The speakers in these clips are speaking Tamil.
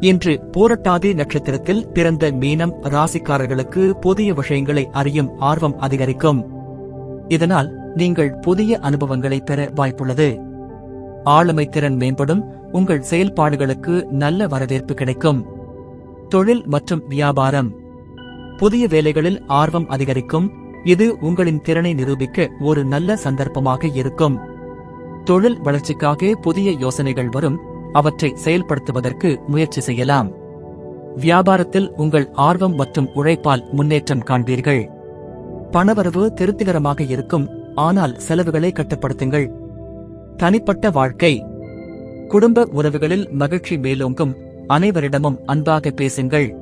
இன்று போரட்டாதே நட்சத்திரத்தில் பிறந்த மீனம் ராசிக்காரர்களுக்கு புதிய விஷயங்களை அறியும் ஆர்வம் அதிகரிக்கும். இதனால் நீங்கள் புதிய அனுபவங்களை பெற வாய்ப்புள்ளது. ஆளுமை திறன் மேம்படும் உங்கள் செயல்பாடுகளுக்கு நல்ல வரவேற்பு கிடைக்கும். தொழில் மற்றும் வியாபாரம். புதிய வேலைகளில் ஆர்வம் அதிகரிக்கும் இது உங்களின் திறனை நிரூபிக்க ஒரு நல்ல சந்தர்ப்பமாக இருக்கும். தொழில் வளர்ச்சிக்காக புதிய யோசனைகள் வரும் அவற்றை செயல்படுத்துவதற்கு முயற்சி செய்யலாம். வியாபாரத்தில் உங்கள் ஆர்வம் மற்றும் உழைப்பால் முன்னேற்றம் காண்பீர்கள். பணவரவு திருப்திகரமாக இருக்கும் ஆனால் செலவுகளை கட்டுப்படுத்துங்கள். தனிப்பட்ட வாழ்க்கை. குடும்ப உறவுகளில் மகிழ்ச்சி மேலோங்கும் அனைவரிடமும் அன்பாக பேசுங்கள்.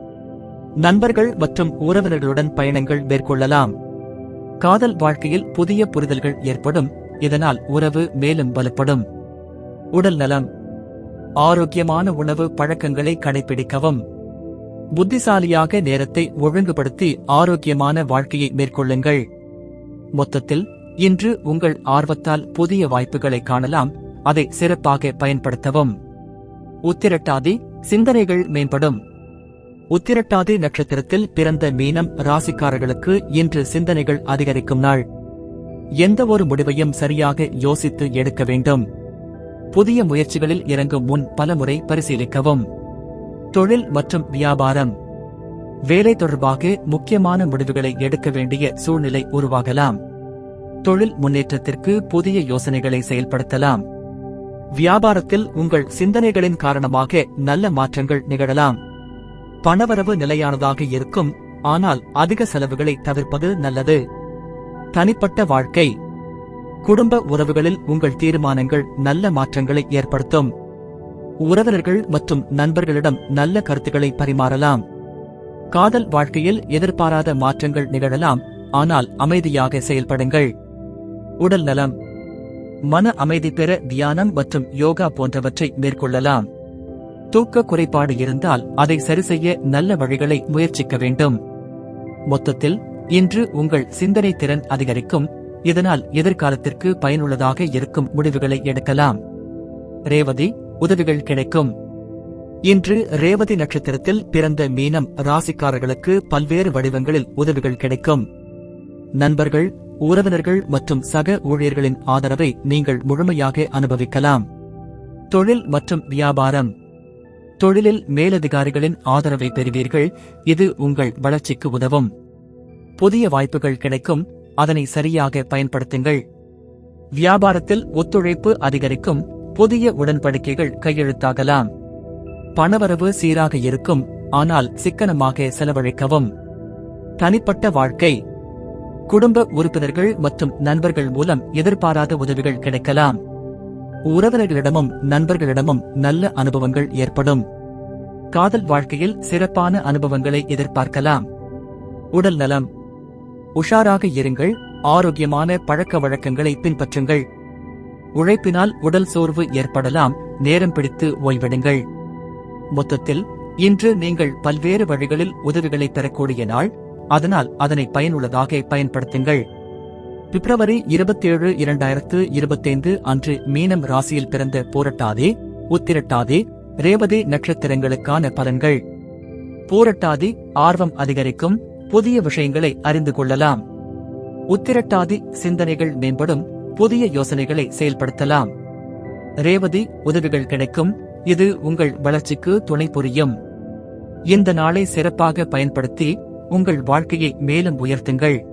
நண்பர்கள் மற்றும் உறவினர்களுடன் பயணங்கள் மேற்கொள்ளலாம். காதல் வாழ்க்கையில் புதிய புரிதல்கள் ஏற்படும் இதனால் உறவு மேலும் வலுப்படும். உடல் நலம். ஆரோக்கியமான உணவு பழக்கங்களை கடைபிடிக்கவும். புத்திசாலியாக நேரத்தை ஒழுங்குபடுத்தி ஆரோக்கியமான வாழ்க்கையை மேற்கொள்ளுங்கள். மொத்தத்தில் இன்று உங்கள் ஆர்வத்தால் புதிய வாய்ப்புகளை காணலாம் அதை சிறப்பாக பயன்படுத்தவும். உத்திரட்டாதி சிந்தனைகள் மேம்படும். உத்திரட்டாதி நட்சத்திரத்தில் பிறந்த மீனம் ராசிக்காரர்களுக்கு இன்று சிந்தனைகள் அதிகரிக்கும் நாள். எந்த ஒரு முடிவையும் சரியாக யோசித்து எடுக்க வேண்டும். புதிய முயற்சிகளில் இறங்கும் முன் பலமுறை பரிசீலிக்கவும். தொழில் மற்றும் வியாபாரம். வேலை தொடர்பாக முக்கியமான முடிவுகளை எடுக்க வேண்டிய சூழ்நிலை உருவாகலாம். தொழில் முன்னேற்றத்திற்கு புதிய யோசனைகளை செயல்படுத்தலாம். வியாபாரத்தில் உங்கள் சிந்தனைகளின் காரணமாக நல்ல மாற்றங்கள் நிகழலாம். பணவரவு நிலையானதாக இருக்கும் ஆனால் அதிக செலவுகளை தவிர்ப்பது நல்லது. தனிப்பட்ட வாழ்க்கை. குடும்ப உறவுகளில் உங்கள் தீர்மானங்கள் நல்ல மாற்றங்களை ஏற்படுத்தும். உறவினர்கள் மற்றும் நண்பர்களிடம் நல்ல கருத்துக்களை பரிமாறலாம். காதல் வாழ்க்கையில் எதிர்பாராத மாற்றங்கள் நிகழலாம் ஆனால் அமைதியாக செயல்படுங்கள். உடல் நலம். மன அமைதி பெற தியானம் மற்றும் யோகா போன்றவற்றை மேற்கொள்ளலாம். தூக்க குறைபாடு இருந்தால் அதை சரிசெய்ய நல்ல வழிகளை முயற்சிக்க வேண்டும். மொத்தத்தில் இன்று உங்கள் சிந்தனை திறன் அதிகரிக்கும் இதனால் எதிர்காலத்திற்கு பயனுள்ளதாக இருக்கும் முடிவுகளை எடுக்கலாம். ரேவதி உதவிகள் கிடைக்கும். இன்று ரேவதி நட்சத்திரத்தில் பிறந்த மீனம் ராசிக்காரர்களுக்கு பல்வேறு வடிவங்களில் உதவிகள் கிடைக்கும். நண்பர்கள் உறவினர்கள் மற்றும் சக ஊழியர்களின் ஆதரவை நீங்கள் முழுமையாக அனுபவிக்கலாம். தொழில் மற்றும் வியாபாரம். தொழிலில் மேலதிகாரிகளின் ஆதரவை பெறுவீர்கள். இது உங்கள் வளர்ச்சிக்கு உதவும். புதிய வாய்ப்புகள் கிடைக்கும். அதனை சரியாக பயன்படுத்துங்கள். வியாபாரத்தில் ஒத்துழைப்பு அதிகரிக்கும் புதிய உடன்படிக்கைகள் கையெழுத்தாகலாம். பணவரவு சீராக இருக்கும் ஆனால் சிக்கனமாக செலவழிக்கவும். தனிப்பட்ட வாழ்க்கை. குடும்ப உறுப்பினர்கள் மற்றும் நண்பர்கள் மூலம் எதிர்பாராத உதவிகள் கிடைக்கலாம். உறவினர்களிடமும் நண்பர்களிடமும் நல்ல அனுபவங்கள் ஏற்படும். காதல் வாழ்க்கையில் சிறப்பான அனுபவங்களை எதிர்பார்க்கலாம். உடல் நலம். உஷாராக இருங்கள் ஆரோக்கியமான பழக்க வழக்கங்களை பின்பற்றுங்கள். உழைப்பினால் உடல் சோர்வு ஏற்படலாம் நேரம் பிடித்து ஓய்வெடுங்கள். மொத்தத்தில் இன்று நீங்கள் பல்வேறு வழிகளில் உதவிகளை பெறக்கூடிய நாள் அதனால் அதனை பயனுள்ளதாக பயன்படுத்துங்கள். பிப்ரவரி இருபத்தேழு இரண்டாயிரத்து இருபத்தைந்து அன்று மீனம் ராசியில் பிறந்த போரட்டாதே உத்திரட்டாதே ரேவதி நட்சத்திரங்களுக்கான பலன்கள். போரட்டாதி ஆர்வம் அதிகரிக்கும் புதிய விஷயங்களை அறிந்து கொள்ளலாம். உத்திரட்டாதி சிந்தனைகள் மேம்படும் புதிய யோசனைகளை செயல்படுத்தலாம். ரேவதி உதவிகள் கிடைக்கும். இது உங்கள் வளர்ச்சிக்கு துணை புரியும். இந்த நாளை சிறப்பாக பயன்படுத்தி உங்கள் வாழ்க்கையை மேலும் உயர்த்துங்கள்.